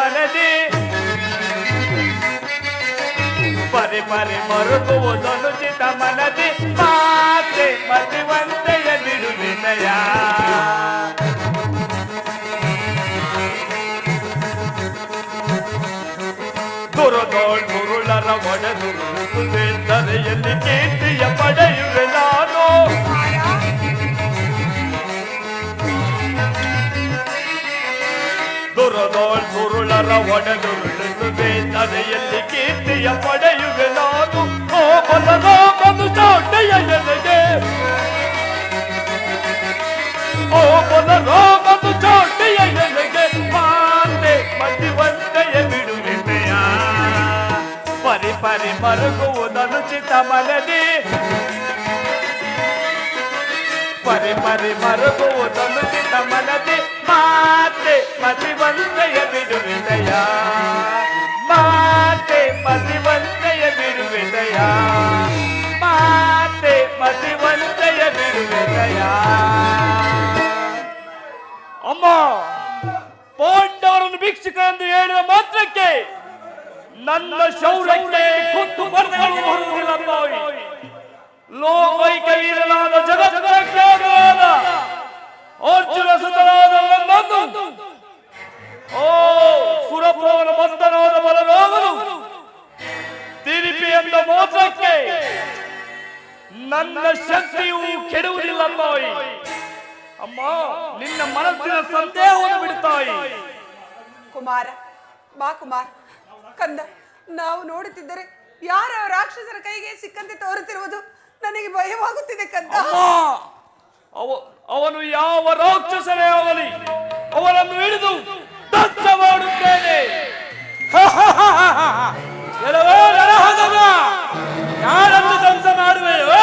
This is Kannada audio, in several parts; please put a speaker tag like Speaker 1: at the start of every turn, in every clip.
Speaker 1: ಮರುಗುವುದನುಚಿತ ಮನದಿ ಪರಿ ಪರಿ ಮರುಗುವುದನುಚಿತ ಮನದಿ ಮಾತೆ ಪತಿವಂತೆಯ ಬಿಡುವಿದೆಯ ದುರದೋಳ್ ದುರುಳರ ಒಡೆದುರುಳೆಂದರೆಯಲ್ಲಿ ಕೀರ್ತಿಯ ಪಡೆಯುವೆ ದುರುಳರ ಒಡೆದುರುಳುತ್ತದೆ ತಲೆಯಲ್ಲಿ ಕೀರ್ತಿಯ ಪಡೆಯುವೆ ನಾನು ಓ ಬಲರಾಮನು ಚಾಟೆಯ ಎಲೆಗೆ ಓ ಬಲರಾಮನು ಚಾಟೆಯ ಎಲೆಗೆ ಮಾತೆ ಮತಿವಂತೆಯ ಬಿಡುವಿದೆಯ ಪರಿ ಪರಿ ಮರುಗುವುದನುಚಿತ ಮನದಿ ಪರಿ ಪರಿ ಮರುಗುವುದನುಚಿತ ಮನದಿ ಮಾತೆ ಮತಿವಂತೆಯ ಬಿಡುವಿದಯ ಮಾತೆ ಮತಿವಂತೆಯ ಬಿಡುವಿದಯ ಮಾತೆ ಮತಿವಂತೆಯ ಬಿಡುವಿದಯ ಅಮ್ಮ, ಪಾಂಡವರನ್ನು ಭಿಕ್ಷುಕ ಎಂದು ಹೇಳಿದ ಮಾತ್ರಕ್ಕೆ ನನ್ನ ಶೌರ್ಯಕ್ಕೆ ಬರುವುದಿಲ್ಲ ತಾಯಿ ಲೋಕೈಕ ವೀರನಾದ ಜಗತ್ಪ್ರಖ್ಯಾತನಾದ ಅರ್ಜುನ ಸುತನಾದ ನನ್ನನ್ನು ಓ ಸುರಪುರವನ ಮತ್ತನಾದ ಬಲರಾಮನು ತಿರುಪಿ ಎಂದ ಮೋಸಕ್ಕೆ ನನ್ನ ಶಕ್ತಿಯು ಕೆಡುವುದಿಲ್ಲ ತಾಯಿ ಅಮ್ಮ ನಿನ್ನ ಮನಸ್ಸಿನ ಸಂದೇಹವನ್ನು ಬಿಡುತ್ತಾಯಿ
Speaker 2: ಕುಮಾರ ಬಾ ಕುಮಾರ್. ಕಂದ ನಾವು ನೋಡುತ್ತಿದ್ದರೆ ಯಾರ ರಾಕ್ಷಸರ ಕೈಗೆ ಸಿಕ್ಕಂತೆ ತೋರುತ್ತಿರುವುದು ನನಗೆ ಭಯವಾಗುತ್ತಿದೆ ಕಂದ.
Speaker 1: ಅವನು ಯಾವ ರಾಕ್ಷಸನೇ ಆಗಲಿ, ಅವನನ್ನು ಹಿಡಿದು ದತ್ತ ಮಾಡುತ್ತೇನೆ.
Speaker 3: ಯಾರನ್ನು ಸಂಸ ಮಾಡುವೆಯೋ?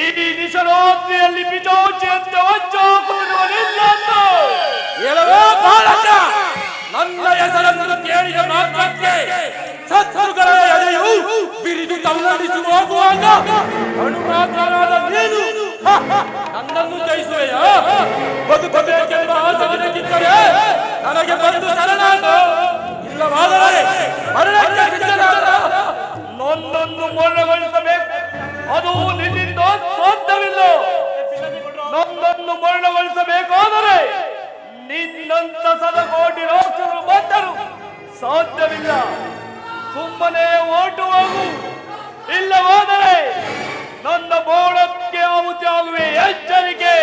Speaker 1: ಈ ನಿಶರಾತ್ರಿಯಲ್ಲಿ ಬಿಜೋಚಿಯಂತೆ ಹೊಚ್ಚಾಕುತ್ತಿರುವ ನಿನ್ನನ್ನು
Speaker 3: ಎಲ್ಲವೋ ಬಾಲಕ ನನ್ನ ಹೆಸರನ್ನು ಕೇಳಿದ ಮಾತ್ರಕ್ಕೆ ಶತ್ರುಗಳ ಎದೆಯು ಬಿರಿದು ತಲ್ಲಡಿಸಿ ಹೋಗುವಾಗ ಅನುಮಾತ್ರನಾದ ನೀನು. ನನ್ನನ್ನು ಜಯಿಸುವೆಯಾ? ಬದುಕಬೇಕೆಂಬ ಆಸೆ ನಿನಗಿದ್ದರೆ ನನಗೆ ಬಂದು ಶರಣಾಗು. ಇಲ್ಲವಾದರೆ ಮರಣಕ್ಕೆ ಸಿದ್ಧನಾದ
Speaker 1: ನನ್ನನ್ನು ಮರಣಗೊಳಿಸಬೇಕು. ಅದು ನಿನ್ನಿಂದ ಸಾಧ್ಯವಿಲ್ಲ. ನನ್ನನ್ನು ಮರಣಗೊಳಿಸಬೇಕಾದರೆ ನಿನ್ನಂತ ಸದಕೋಟಿ ರೋಚರು ಬಂದರು. ಸಾಧ್ಯವಿಲ್ಲ. ಸುಮ್ಮನೆ ಓಟು ಹೋಗು. ಇಲ್ಲವಾದರೆ ನನ್ನ ಬೋಳಕ್ಕೆ ಆಹುತಿ ಆಗುವೆ ಎಚ್ಚರಿಕೆ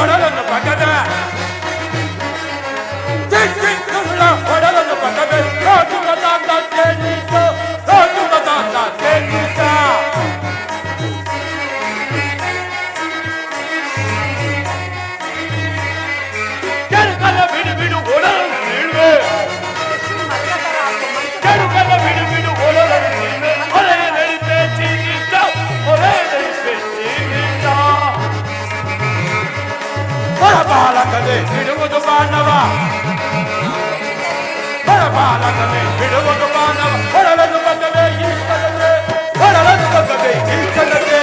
Speaker 3: ಒಡಲನ್ನು ಪಕ್ಕದ. పాండవ పరపాలకమే విడువక పాండవ పడలకు పక్కమే ఈశ్వరమే పడలకు పక్కమే ఈశ్వరమే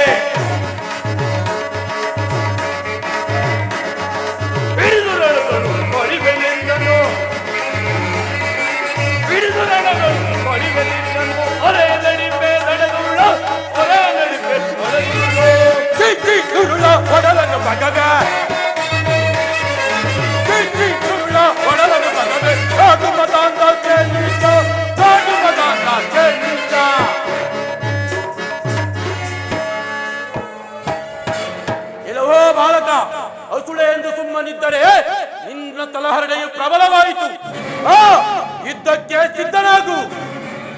Speaker 3: పడలను పక్కగా ನಿಂತುಕೊಂಡಿದ್ದರೆ ನಿನ್ನ ತಲಹರಡೆಯು ಪ್ರಬಲವಾಯಿತು. ಯುದ್ಧಕ್ಕೆ ಸಿದ್ಧನಾಗು.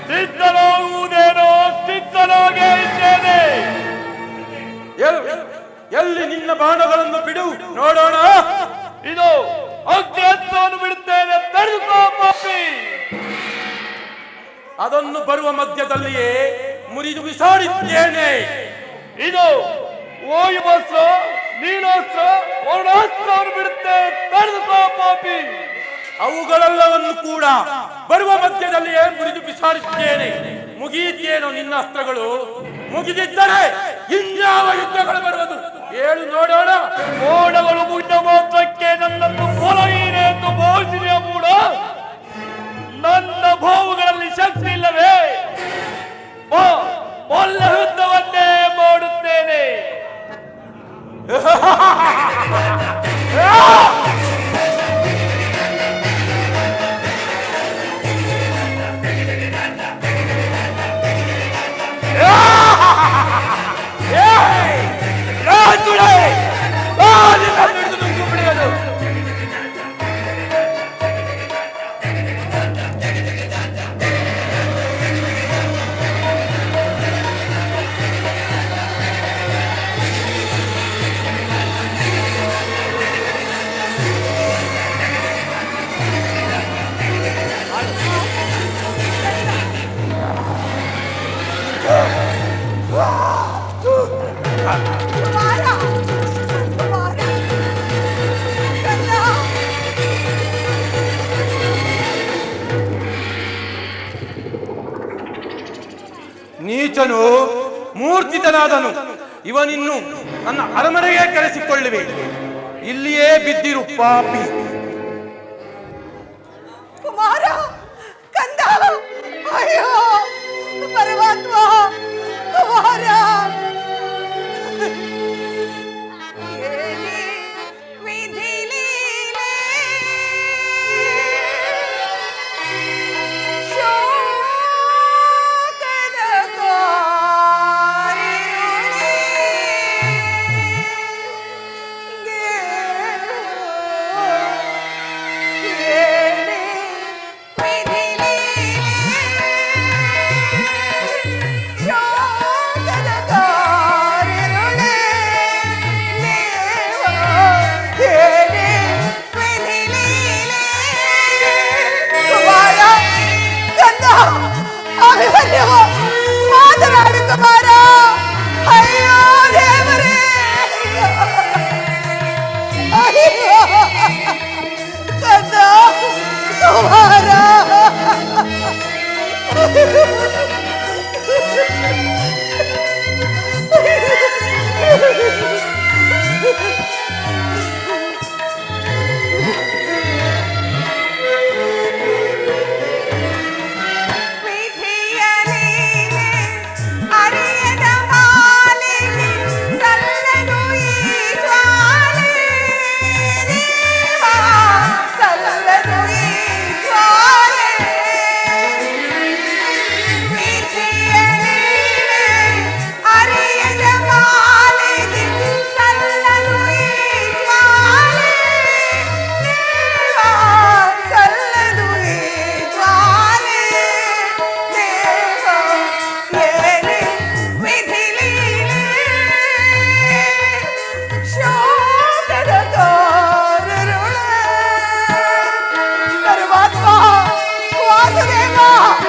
Speaker 1: ಸಿದ್ಧನಾಗುವುದೇನೋ ಸಿದ್ಧನಾಗೇ ಇದ್ದೇನೆ.
Speaker 3: ಎಲ್ಲಿ ನಿನ್ನ ಬಾಣಗಳನ್ನು ಬಿಡು
Speaker 2: ನೋಡೋಣ.
Speaker 1: ಇದು ಅಗ್ನಿ ಬಿಡುತ್ತೇನೆ
Speaker 2: ಅದನ್ನು ಬರುವ ಮಧ್ಯದಲ್ಲಿಯೇ ಮುರಿದು ಬಿಸಾಡಿದ್ದೇನೆ.
Speaker 1: ಇದು ಓಯುವ ನೀನಾಸ್ತ್ರ ವರ್ಣಾಸ್ತ್ರವನ್ನು ಬಿಡುತ್ತೆ ಪಾಪಿ.
Speaker 2: ಅವುಗಳೆಲ್ಲವನ್ನು ಕೂಡ ಬರುವ ಮಧ್ಯದಲ್ಲಿ ಮಧ್ಯದಲ್ಲಿಯೇ ಮುರಿದು ಬಿಸಾಡುತ್ತೇನೆ ಮುಗಿಯಿತೇನೋ ನಿನ್ನ ಅಸ್ತ್ರಗಳು? ಮುಗಿದಿದ್ದರೆ ಇನ್ಯಾವ ಯುದ್ಧಗಳು ಬರುವುದು? ಹೇಳು ನೋಡೋಣ.
Speaker 1: ಮೋಡಗಳು
Speaker 3: ಮುಗಿದವ
Speaker 2: ಇವನು ಮೂರ್ತಿತನಾದನು. ಇವನಿನ್ನು ನನ್ನ ಅರಮನೆಗೆ ಕರೆಸಿಕೊಳ್ಳಿವೆ. ಇಲ್ಲಿಯೇ ಬಿದ್ದಿರು ಪಾಪಿ.
Speaker 3: Oh.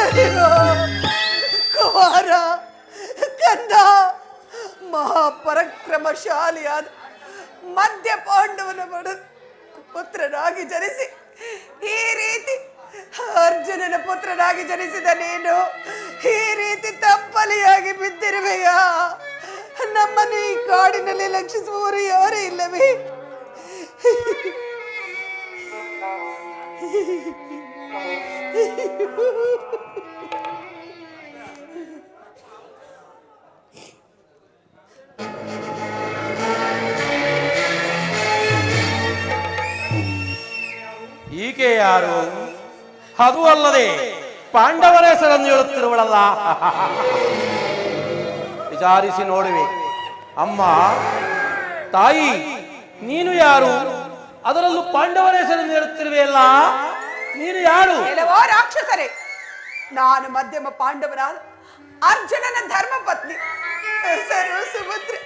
Speaker 3: ಅಯ್ಯೋ ಕುಮಾರ ಕಂದ
Speaker 2: ಮಹಾಪರಾಕ್ರಮಶಾಲಿಯಾದ ಮಧ್ಯ ಪಾಂಡವನ ಬಡ ಪುತ್ರನಾಗಿ ಜನಿಸಿ, ಈ ರೀತಿ ಅರ್ಜುನನ ಪುತ್ರನಾಗಿ ಜನಿಸಿದ ನೀನು ಈ ರೀತಿ ತಪ್ಪಲಿಯಾಗಿ ಬಿದ್ದಿರುವೆಯಾ? ನಮ್ಮನ್ನು ಈ ಕಾಡಿನಲ್ಲಿ ಲಕ್ಷಿಸುವವರು ಯಾರೇ ಇಲ್ಲವೇ?
Speaker 3: ಈಕೆ ಯಾರು? ಅದು ಅಲ್ಲದೆ ಪಾಂಡವರ ಹೆಸರನ್ನು ಹೇಳುತ್ತಿರುವಳಲ್ಲ. ವಿಚಾರಿಸಿ ನೋಡುವೆ. ಅಮ್ಮ ತಾಯಿ ನೀನು ಯಾರು? ಅದರಲ್ಲೂ ಪಾಂಡವರ ಹೆಸರು ನೀನು ಯಾರು?
Speaker 2: ಕೆಲವೋ ರಾಕ್ಷಸರೇ ನಾನು ಮಧ್ಯಮ ಪಾಂಡವರ ಅರ್ಜುನನ ಧರ್ಮ ಪತ್ನಿ ಹೆಸರು ಸುಭದ್ರೆ.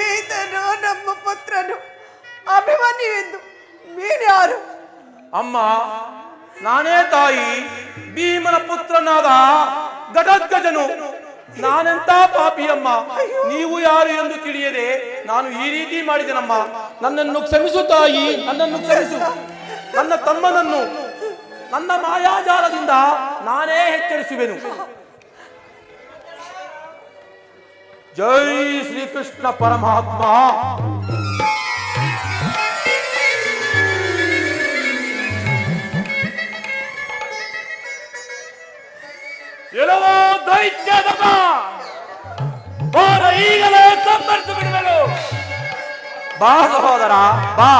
Speaker 2: ಈತನು ನಮ್ಮ ಪುತ್ರನು. ಅಭಿಮನ್ಯು ಎಂದು ನೀನ್ಯಾರು
Speaker 3: ಅಮ್ಮ ನಾನೇ ತಾಯಿ ಭೀಮನ ಪುತ್ರನಾದ ಘಟೋತ್ಕಜನು ನಾನೆಂತ ಪಾಪಿಯಮ್ಮ? ನೀವು ಯಾರು ಎಂದು ತಿಳಿಯದೆ ನಾನು ಈ ರೀತಿ ಮಾಡಿದೆನಮ್ಮ. ನನ್ನನ್ನು ಕ್ಷಮಿಸು ತಾಯಿ, ನನ್ನನ್ನು ಕ್ಷಮಿಸು. ನನ್ನ ತಮ್ಮನನ್ನು, ನನ್ನ ಮಾಯಾಜಾಲದಿಂದ ನಾನೇ ಎಚ್ಚರಿಸುವೆನು. ಜೈ ಶ್ರೀಕೃಷ್ಣ ಪರಮಾತ್ಮ.
Speaker 1: ಎಲ್ಲವೋ ದೈತ್ಯದ ಬಾರ ಈಗಲೇ ಸಂಪರ್ಕ ಬಿಡುವೆನು.
Speaker 3: ಬಾ ಸಹೋದರ ಬಾ.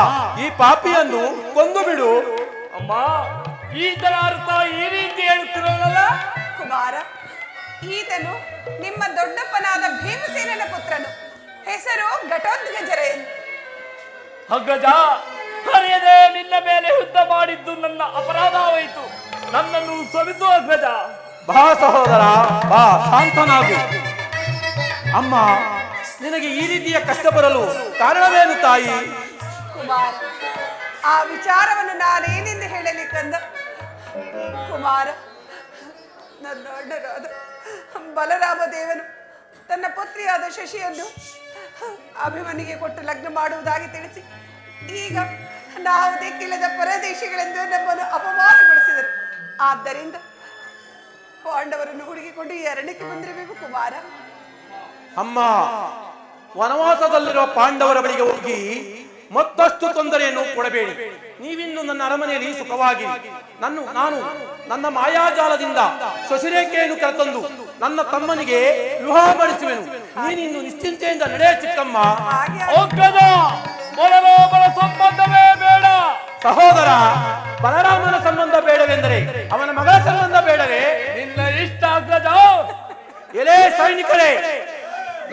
Speaker 3: ಈ ಪಾಪಿಯನ್ನು ಕೊಂದು ಬಿಡು.
Speaker 1: ಅಮ್ಮ ಈತನ ಅರ್ಥ ಈ ರೀತಿ ಹೇಳುತ್ತಿರಲ್ಲ?
Speaker 2: ಕುಮಾರ ಈತನು ನಿಮ್ಮ ದೊಡ್ಡಪ್ಪನಾದ ಭೀಮಸೇನನ ಪುತ್ರನು. ಹೆಸರು ಘಟೋದ್ಗಜರ
Speaker 1: ಹಗ್ಗಜ ಹರಿಯದೆ ನಿನ್ನ ಮೇಲೆ ಯುದ್ಧ ಮಾಡಿದ್ದು ನನ್ನ ಅಪರಾಧವಾಯಿತು ನನ್ನನ್ನು ಸವಿಸು ಅಗ್ಗಜ
Speaker 3: ಬಾ ಸಹೋದರ ಬಾ ಶಾಂತನಾಗು. ಅಮ್ಮ, ನಿನಗೆ ಈ ರೀತಿಯ ಕಷ್ಟ ಬರಲು ಕಾರಣವೇನು ತಾಯಿ?
Speaker 2: ಕುಮಾರ, ಆ ವಿಚಾರವನ್ನು ನಾನೇನೆಂದು ಹೇಳಲಿ ತಂದ. ಕುಮಾರ, ನನ್ನ ಅಣ್ಣನಾದ ಬಲರಾಮ ದೇವನು ತನ್ನ ಪುತ್ರಿಯಾದ ಶಶಿಯನ್ನು ಅಭಿಮಾನಿಗೆ ಕೊಟ್ಟು ಲಗ್ನ ಮಾಡುವುದಾಗಿ ತಿಳಿಸಿ, ಈಗ ನಾವು ದಿಕ್ಕಿಲ್ಲದ ಪರದೇಶಿಗಳೆಂದು ನಮ್ಮನ್ನು ಅಪಮಾನಗೊಳಿಸಿದರು. ಆದ್ದರಿಂದ ಪಾಂಡವರನ್ನು ಹುಡುಕಿಕೊಂಡು ಈ ಅರಣ್ಯಕ್ಕೆ ಬಂದಿರಬೇಕು ಕುಮಾರ.
Speaker 3: ಅಮ್ಮ ವನವಾಸದಲ್ಲಿರುವ ಪಾಂಡವರ ಬಳಿಗೆ ಹೋಗಿ ಮತ್ತಷ್ಟು ತೊಂದರೆಯನ್ನು ಕೊಡಬೇಡಿ. ನೀವಿನ್ನು ನನ್ನ ಅರಮನೆಯಲ್ಲಿ ಸುಖವಾಗಿ ನನ್ನ ನಾನು ನನ್ನ ಮಾಯಾಜಾಲದಿಂದ ಶಶಿರೇಖೆಯನ್ನು ಕರೆತಂದು ನನ್ನ ತಮ್ಮನಿಗೆ ವಿವಾಹ ಮಾಡಿಸುವೆನು. ನೀನಿನ್ನು ನಿಶ್ಚಿಂತೆಯಿಂದ ನಡೆಯ ಚಿಕ್ಕಮ್ಮ.
Speaker 1: ಸಂಬಂಧವೇ ಬೇಡ.
Speaker 3: ಸಹೋದರ ಬಲರಾಮನ ಸಂಬಂಧ ಬೇಡವೆಂದರೆ ಅವನ ಮಗಳ ಸಂಬಂಧ ಬೇಡವೇ?
Speaker 1: ನಿನ್ನ ಇಷ್ಟ ಆಗದ
Speaker 3: ಎಲೆ ಸೈನಿಕರೇ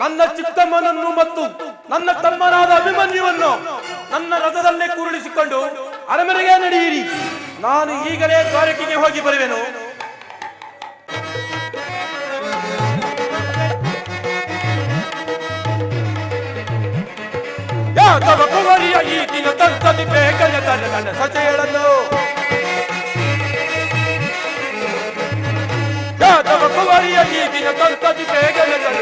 Speaker 3: ನನ್ನ ಚಿಕ್ಕಮ್ಮನನ್ನು ಮತ್ತು ನನ್ನ ತಮ್ಮನಾದ ಅಭಿಮನ್ಯುವನ್ನು ನನ್ನ ರಥದಲ್ಲೇ ಕೂರುಳಿಸಿಕೊಂಡು ಅರಮನೆಗೆ ನಡೆಯಿರಿ. ನಾನು ಈಗಲೇ ದ್ವಾರಕೆಗೆ ಹೋಗಿ ಬರುವೆನು. ಯಾದವ ಕುವರಿಯ ಈ ದಿನ ತಂತದಿ ಬೇಗನೆ ತನ್ನ ನನ್ನ ಈ ದಿನ ಬೇಗನೆ ತನ್ನ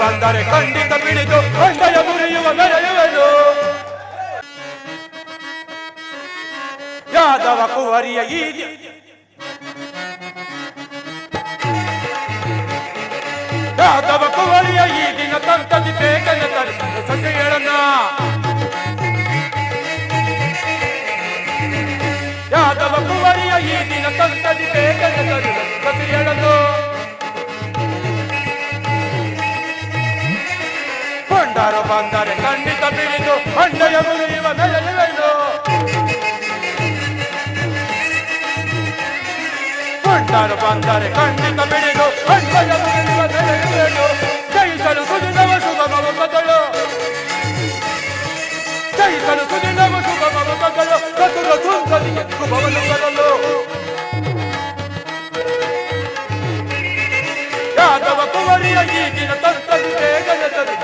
Speaker 3: ಬಂದರೆ ಖಂಡಿತ ಯಾದವ ಕುವರಿಯ ಈ ಈ ದಿನ ತಂತದಿ ಬೇಗನೆ ತನ್ನ ಸಚೆಗಳನ್ನ ಯಾದವ ಕುವರಿಯ ಈ ದಿನ ತಂತದಿ ಬೇಗನೆ ತನ್ನ ಸಚೆಗಳನ್ನು ಕೊಂಡರು ಬಂದರೆ ಖಂಡಿತ ಬಿಡಿದು ಹೊಂಡೆಯ ಮುರಿಯುವ ನಡೆಯುವೆನು ಕೊಂಡರು ಬಂದರೆ ಖಂಡಿತ ಬಿಡಿದು ಹೊಂಡೆಯ ಮುರಿಯುವ ನಡೆಯುವೆನು ಜಯಿಸಲು ಸುದಿನವ ಸುಗಮವ ಬದಲು ಜಯಿಸಲು ಸುದಿನವ ಸುಗಮವ ಬದಲು ಚತುರ ಸುಂದರಿಯ ಶುಭವನ್ನು ಬದಲು ಯಾದವ ಕುವರಿಯ ಈಗಿನ ತಂತದಿ ಬೇಗನೆ ತರು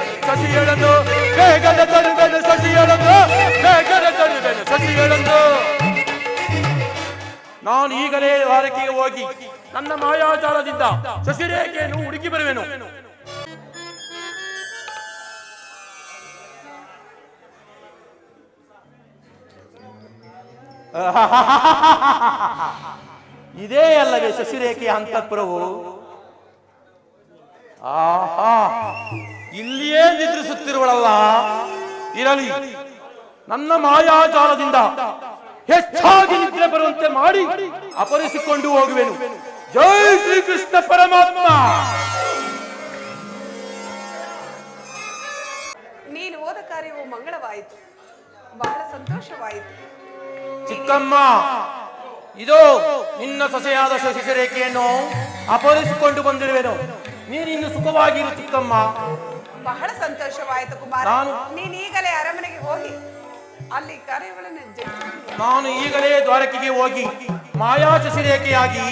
Speaker 3: ನಾನು ಈಗಲೇ ದ್ವಾರಕೆಗೆ ಹೋಗಿ ನನ್ನ ಮಾಯಾಚಾರದಿಂದ ಶಶಿರೇಖೆಯನ್ನು ಹುಡುಕಿ ಬರುವೆನು. ಇದೇ ಅಲ್ಲವೇ ಶಶಿರೇಖೆಯ ಅಂತಃಪುರವು. ಆಹಾ, ಇಲ್ಲಿಯೇ ನಿದ್ರಿಸುತ್ತಿರುವಳಲ್ಲ. ಇರಲಿ, ನನ್ನ ಮಾಯಾಜಾಲದಿಂದ ಹೆಚ್ಚಾಗಿ ನಿದ್ರೆ ಬರುವಂತೆ ಮಾಡಿ ಅಪರಿಸಿಕೊಂಡು ಹೋಗುವೆನು. ಜೈ ಶ್ರೀಕೃಷ್ಣ ಪರಮಾತ್ಮ.
Speaker 2: ನೀನು ಹೋದ ಕಾರ್ಯವು ಮಂಗಳವಾಯಿತು. ಬಹಳ ಸಂತೋಷವಾಯಿತು.
Speaker 3: ಚಿಕ್ಕಮ್ಮ ಇದು ನಿನ್ನ ಸೊಸೆಯಾದ ಶಶಿರೇಖೆಯನ್ನು ಅಪಹರಿಸಿಕೊಂಡು ಬಂದಿರುವೆನು. ನೀನಿನ್ನು ಸುಖವಾಗಿರು ಚಿಕ್ಕಮ್ಮ.
Speaker 2: ಬಹಳ ಸಂತೋಷವಾಯಿತು ಕುಮಾರ.
Speaker 3: ನೀನ್
Speaker 2: ಈಗಲೇ ಅರಮನೆಗೆ ಹೋಗಿ ಅಲ್ಲಿ ಕಾರ್ಯಗಳನ್ನು
Speaker 3: ನಾನು ಈಗಲೇ ದ್ವಾರಕೆಗೆ ಹೋಗಿ ಮಾಯಾ ಶಶಿರೇಖೆಯಾಗಿ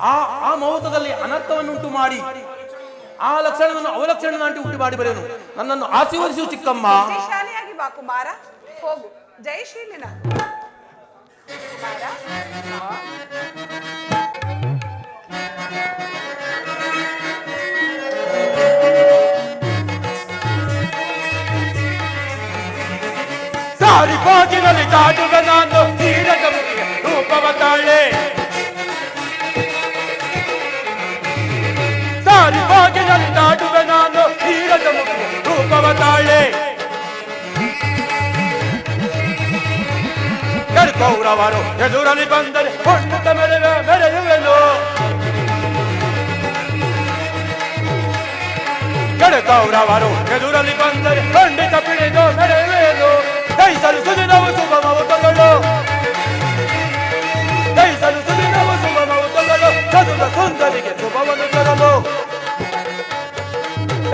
Speaker 3: ಆ ಆ ಮುಹೂರ್ತದಲ್ಲಿ ಅನರ್ಥವನ್ನುಂಟು ಮಾಡಿ ಆ ಲಕ್ಷಣವನ್ನು ಅವಲಕ್ಷಣವನ್ನಾಗಿ ಉಂಟು ಮಾಡಿ ಬರೆಯನು. ನನ್ನನ್ನು ಆಶೀರ್ವದಿಸು ಚಿಕ್ಕಮ್ಮ.
Speaker 2: ಶಾಲೆಯಾಗಿ ಬಾ ಕುಮಾರ. ಹೋಗು. ಜಯಶೀಲಿನ. ಕುಮಾರ.
Speaker 1: ಸಾರಿ ಬಾಗಿನಲ್ಲಿ ದಾಟುವ ನಾನು ತೀರದ ಮುಖಿಯ ರೂಪವ ತಾಳೆ ಸಾರಿ ಬಾಗಿನಲ್ಲಿ ದಾಟುವ ನಾನು ತೀರದ ಮುಖಿಯ ರೂಪವ ತಾಳೆ ಕೌರವರು ಎದುರಲ್ಲಿ ಬಂದರೆ ಹೊಂಡುತ್ತ ಮೆರೆವೆ ಮೆರೆಯುವೆನು ಕೌರವರು ಎದುರಲ್ಲಿ ಬಂದರೆ ಖಂಡಿತ ಪಿಡಿದು ನಡೆಯುವೆನು ಸುಂದರಿಗೆ ಶುಭವನ್ನು ತರಲು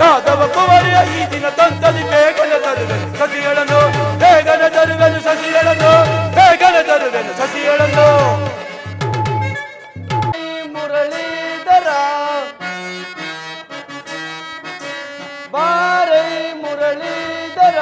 Speaker 1: ಯಾದವ ಕುವರಿಯ ಈ ದಿನ ತಂತಲಿ ಬೇಗನೆ ತರುವೆನು ಸಸಿಗಳನ್ನು ಬೇಗನೆ ತರುವೆನು ಸಸಿಗಳನ್ನು ಬೇಗನೆ ತರುವೆನು ಸಸಿಗಳನ್ನು
Speaker 4: ಮುರಳೀಧರ ಬಾರೈ ಮುರಳೀಧರ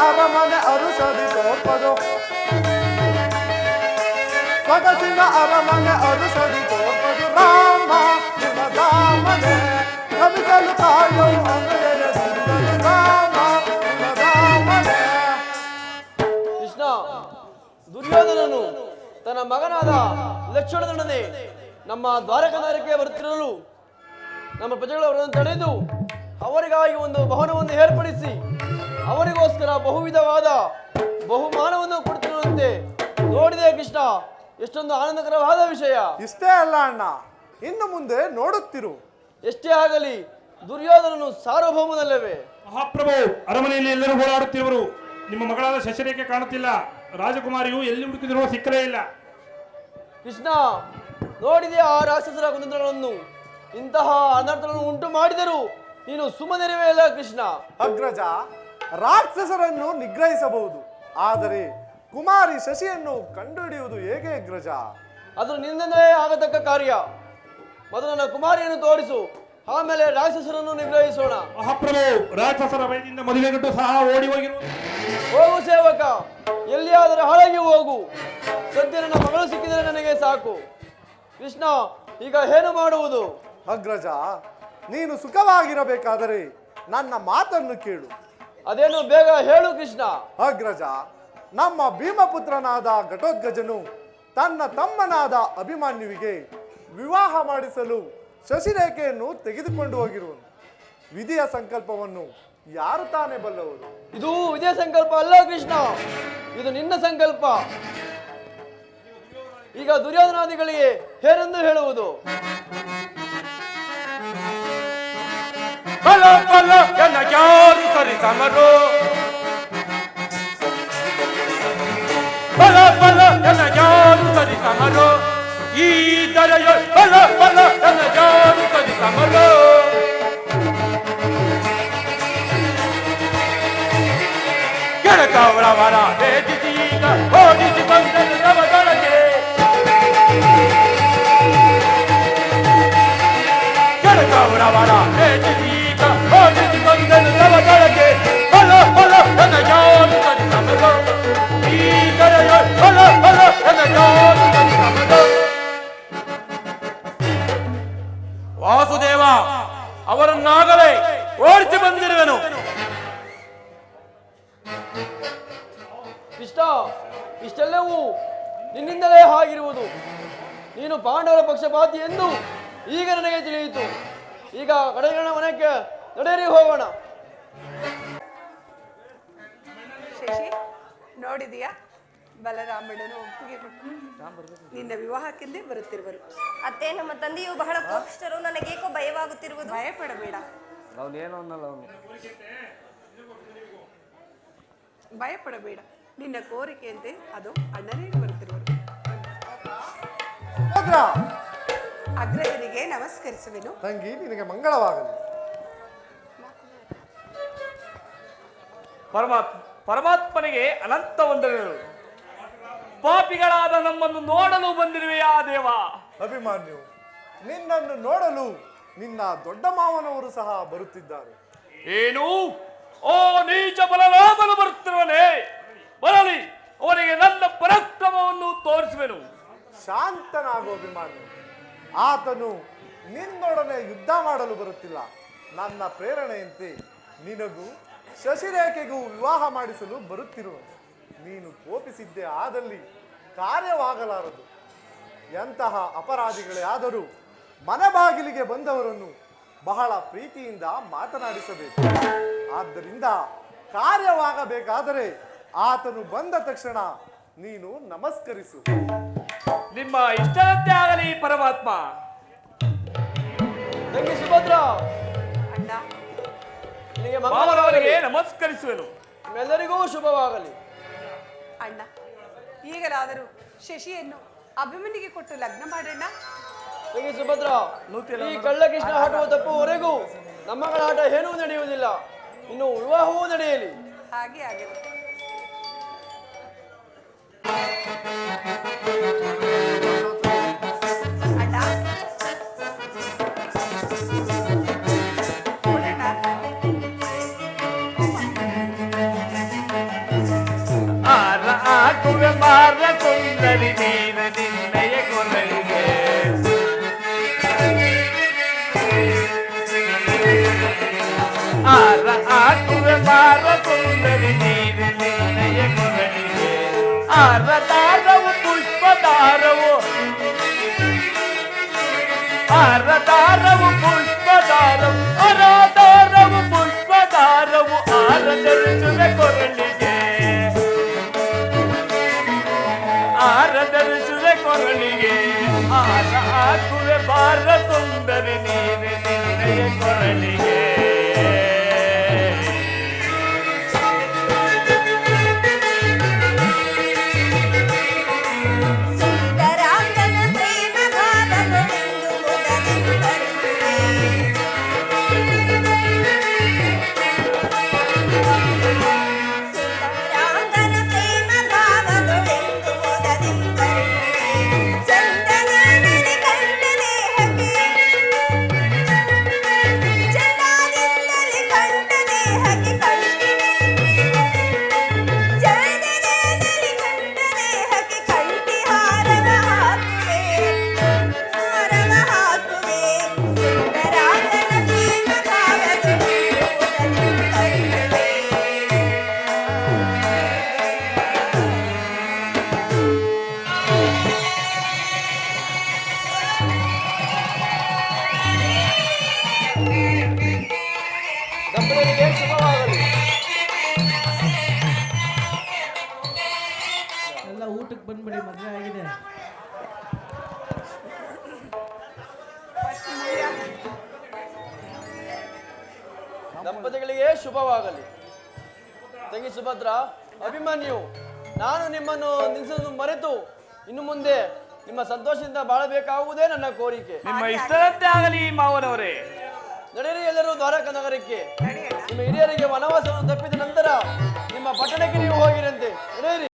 Speaker 5: ಅರಮನೆ ಅರುಸದಿ ತೋರ್ಪದು ಭಗತಿನ ಅರಮನೆ ಅರುಸದಿ ತೋರ್ಪದು ರಾಮ ರಾಮನೆ. ಗುಣಧಾಮನೆ
Speaker 4: ಕೃಷ್ಣ, ದುರ್ಯೋಧನನು ತನ್ನ ಮಗನಾದ ಲಕ್ಷ್ಮಣನೊಡನೆ ನಮ್ಮ ದ್ವಾರಕನಾರಕ್ಕೆ ಬರುತ್ತಿರಲು ನಮ್ಮ ಪ್ರಜೆಗಳವರನ್ನು ತಡೆದು ಅವರಿಗಾಗಿ ಒಂದು ಭವನವನ್ನು ಏರ್ಪಡಿಸಿ ಅವರಿಗೋಸ್ಕರ ಬಹುವಿಧವಾದ ಬಹುಮಾನವನ್ನು ಕೊಡ್ತಿರುವಂತೆ ನೋಡಿದೆ ಕೃಷ್ಣ. ಎಷ್ಟೊಂದು ಆನಂದಕರವಾದ ವಿಷಯ.
Speaker 5: ಇಷ್ಟೇ ಅಲ್ಲ ಅಣ್ಣ ಇನ್ನು ಮುಂದೆ ನೋಡುತ್ತಿರು.
Speaker 4: ಎಷ್ಟೇ ಆಗಲಿ ದುರ್ಯೋಧನನು ಸಾರ್ವಭೌಮದಲ್ಲವೇ
Speaker 6: ಮಹಾಪ್ರಭು ಅರಮನೆಯಲ್ಲಿ ಎಲ್ಲರೂ ಓಡಾಡುತ್ತಿರುವರು ನಿಮ್ಮ ಮಗಳಾದ ಶಶಿರೇಖೆ ಕಾಣುತ್ತಿಲ್ಲ. ರಾಜಕುಮಾರಿಯು ಎಲ್ಲಿ ಹುಡುಕಿದ್ರು ಸಿಕ್ಕರೇ ಇಲ್ಲ.
Speaker 4: ಕೃಷ್ಣ ನೋಡಿದೆ ಆ ರಾಕ್ಷಸರ ಕುತಂತ್ರಗಳನ್ನು ಇಂತಹ ಅನರ್ಥಗಳನ್ನು ಉಂಟು ಮಾಡಿದರು ನೀನು ಸುಮ್ಮನಿರುವೆ ಇಲ್ಲ ಕೃಷ್ಣ.
Speaker 5: ಅಗ್ರಜ ರಾಕ್ಷಸರನ್ನು ನಿಗ್ರಹಿಸಬಹುದು. ಆದರೆ ಕುಮಾರಿ ಶಶಿಯನ್ನು ಕಂಡುಹಿಡಿಯುವುದು ಹೇಗೆ ಗ್ರಜ?
Speaker 4: ಅದು ನಿನ್ನೇ ಆಗತಕ್ಕ ಕಾರ್ಯ. ಮೊದಲು ನನ್ನ ಕುಮಾರಿಯನ್ನು ತೋರಿಸು. ಆಮೇಲೆ ರಾಕ್ಷಸರನ್ನು ನಿಗ್ರಹಿಸೋಣ.
Speaker 6: ಮಹಾಪ್ರಭು ರಾಕ್ಷಸರ ಭಯದಿಂದ ಮದುವೆಗಟ್ಟು ಸಹ ಓಡಿ ಹೋಗಿರುವ
Speaker 4: ಹೋಗು ಸೇವಕ ಎಲ್ಲಿಯಾದರೂ ಹಾಳಾಗಿ ಹೋಗು. ಸದ್ಯ ನನ್ನ ಮಗಳು ಸಿಕ್ಕಿದರೆ ನನಗೆ ಸಾಕು. ಕೃಷ್ಣ ಈಗ ಏನು ಮಾಡುವುದು?
Speaker 5: ಅಗ್ರಜ ನೀನು ಸುಖವಾಗಿರಬೇಕಾದರೆ ನನ್ನ ಮಾತನ್ನು ಕೇಳು.
Speaker 4: ಅದೇನು ಬೇಗ ಹೇಳು ಕೃಷ್ಣ.
Speaker 5: ಅಗ್ರಜ ನಮ್ಮ ಭೀಮಪುತ್ರನಾದ ಘಟೋದ್ಗಜನು ತನ್ನ ತಮ್ಮನಾದ ಅಭಿಮನ್ಯುವಿಗೆ ವಿವಾಹ ಮಾಡಿಸಲು ಶಶಿರೇಖೆಯನ್ನು ತೆಗೆದುಕೊಂಡು ಹೋಗಿರುವನು. ವಿಧಿಯ ಸಂಕಲ್ಪವನ್ನು ಯಾರು ತಾನೇ ಬಲ್ಲವರು?
Speaker 4: ಇದು ವಿಜಯ ಸಂಕಲ್ಪ ಅಲ್ಲ ಕೃಷ್ಣ. ಇದು ನಿನ್ನ ಸಂಕಲ್ಪ. ಈಗ ದುರ್ಯೋಧನಾದಿಗಳಿಗೆ ಹೇರೆಂದು ಹೇಳುವುದು.
Speaker 3: ಬಲ ಬಲ ಎನ್ನ ಯಾರು ಸರಿ ಸಮರು ಬಲ ಬಲ ಎನ್ನ ಯಾರು ಸರಿ ಸಮರು ಈ ದರೆಯ ಬಲ ಬಲ ಎನ್ನ ಯಾರು ಸರಿ ಸಮರು ಕೆಳಕವಳವರ ಭೇದಿಸಿ ಈಗ ಓಡಿಸಿ ಬಂದಿರುವೆನು.
Speaker 4: ಇಷ್ಟ ಇಷ್ಟೆಲ್ಲವೂ ನಿನ್ನಿಂದಲೇ ಆಗಿರುವುದು. ನೀನು ಪಾಂಡವರ ಪಕ್ಷಪಾತಿ ಎಂದು ಈಗ ನನಗೆ ತಿಳಿಯಿತು. ಈಗ ಕಡೆಗಣ ಮನೆಗೆ ನಡೆಯರಿ ಹೋಗೋಣ.
Speaker 2: ಶಶಿ ನೋಡಿದೀಯಾ? ಬಲರಾಮಣ್ಣನು ಒಪ್ಪಿಗೆ ಕೊಟ್ಟು ನಿನ್ನ ವಿವಾಹಕ್ಕೆಂದೇ ಬರುತ್ತಿರುವರು.
Speaker 7: ಅತ್ತೆ ನಮ್ಮ ತಂದೆಯು ಬಹಳ ಕೋಪಿಷ್ಟರು. ನನಗೇಕೋ ಭಯವಾಗುತ್ತಿರುವುದು.
Speaker 2: ಭಯಪಡಬೇಡ. ಭಯಪಡಬೇಡ. ನಿನ್ನ ಕೋರಿಕೆಯಂತೆ ಅದು ಅಣ್ಣನೇ ಬರುತ್ತಿರುವರು. ಅಗ್ರಜನಿಗೆ ನಮಸ್ಕರಿಸುವೆನು.
Speaker 5: ತಂಗಿ ನಿನಗೆ ಮಂಗಳವಾಗಲಿ.
Speaker 1: ಪರಮಾತ್ಮ ಪರಮಾತ್ಮನಿಗೆ ಅನಂತ ವಂದನೆಗಳು. ಪಾಪಿಗಳಾದ ನಮ್ಮನ್ನು ನೋಡಲು ಬಂದಿರುವೆಯಾ ದೇವ?
Speaker 5: ಅಭಿಮಾನ್ಯು ನಿನ್ನನ್ನು ನೋಡಲು ನಿನ್ನ ದೊಡ್ಡ ಮಾವನವರು ಸಹ ಬರುತ್ತಿದ್ದಾರೆ.
Speaker 1: ಏನು? ಓ ನೀಚ ಬಲರಾಮನು ಬರುತ್ತಿರುವನೇ. ಬರಲಿ ಅವನಿಗೆ ನನ್ನ ಪರಾಕ್ರಮವನ್ನು ತೋರಿಸುವೆನು.
Speaker 5: ಶಾಂತನಾಗೋ ಅಭಿಮಾನಿ ಆತನು ನಿನ್ನೊಡನೆ ಯುದ್ಧ ಮಾಡಲು ಬರುತ್ತಿಲ್ಲ. ನನ್ನ ಪ್ರೇರಣೆಯಂತೆ ನಿನಗೂ ಶಶಿರೇಖೆಗೂ ವಿವಾಹ ಮಾಡಿಸಲು ಬರುತ್ತಿರುವನು. ನೀನು ಕೋಪಿಸಿದ್ದೇ ಆದಲ್ಲಿ ಕಾರ್ಯವಾಗಲಾರದು. ಎಂತಹ ಅಪರಾಧಿಗಳೇ ಆದರೂ ಮನೆ ಬಾಗಿಲಿಗೆ ಬಂದವರನ್ನು ಬಹಳ ಪ್ರೀತಿಯಿಂದ ಮಾತನಾಡಿಸಬೇಕು. ಆದ್ದರಿಂದ ಕಾರ್ಯವಾಗಬೇಕಾದರೆ ಆತನು ಬಂದ ತಕ್ಷಣ ನೀನು ನಮಸ್ಕರಿಸು.
Speaker 1: ನಿಮ್ಮ ಇಷ್ಟದಂತೆ ಆಗಲಿ ಪರಮಾತ್ಮ.
Speaker 4: ತಂಗಿ ಸುಭದ್ರ.
Speaker 2: ಅಣ್ಣ.
Speaker 4: ನಿನಗೆ
Speaker 1: ಮಾವನವರಿಗೆ ನಮಸ್ಕರಿಸುವೆನು.
Speaker 4: ನಿಮ್ಮೆಲ್ಲರಿಗೂ ಶುಭವಾಗಲಿ.
Speaker 2: ಅಣ್ಣ ಈಗಲಾದರೂ ಶಶಿಯನ್ನು ಅಭಿಮನ್ಯಿಗೆ ಕೊಟ್ಟು ಲಗ್ನ ಮಾಡೋಣ
Speaker 4: ತಂಗಿ ಸುಭದ್ರ ಈ ಕಳ್ಳ ಕೃಷ್ಣ ಆಟವು ತಪ್ಪುವವರೆಗೂ ನಮ್ಮಗಳ ಆಟ. ಏನೂ ನಡೆಯುವುದಿಲ್ಲ. ಇನ್ನು ವಿವಾಹವೂ ನಡೆಯಲಿ.
Speaker 2: ಹಾಗೆ ಆಗಲಿ
Speaker 1: ಆರ ದಾರವು ಪುಷ್ಪದಾರವು ಆರದಾರವು ಪುಷ್ಪದಾರವು ಅರಾದಾರವು ಪುಷ್ಪದಾರವು ಆರದರಿಸುವೆ ಕೊರಳಿಗೆ ಆರದರಿಸುವೆ ಕೊರಳಿಗೆ ಆರ ಹಾಕುವೆ ಬಾರ ಸುಂದರಿ ನೀನೆ ನಿನ್ನಯ ಕೊರಳಿಗೆ
Speaker 4: ನಾನು ನಿಮ್ಮನ್ನು ನಿಲ್ಲಿಸಲು ಮರೆತು ಇನ್ನು ಮುಂದೆ ನಿಮ್ಮ ಸಂತೋಷದಿಂದ ಬಾಳಬೇಕಾಗುವುದೇ ನನ್ನ ಕೋರಿಕೆ.
Speaker 7: ನಿಮ್ಮ ಇಷ್ಟದಂತೆ ಆಗಲಿ ಮಾವನವರೇ.
Speaker 4: ನಡೆಯಲಿ ಎಲ್ಲರೂ ದ್ವಾರಕ ನಗರಕ್ಕೆ. ನಿಮ್ಮ ಹಿರಿಯರಿಗೆ ವನವಾಸವನ್ನು ತಪ್ಪಿದ ನಂತರ ನಿಮ್ಮ ಪಟ್ಟಣಕ್ಕೆ ನೀವು ಹೋಗಿರಂತೆ ನಡೆಯಿರಿ.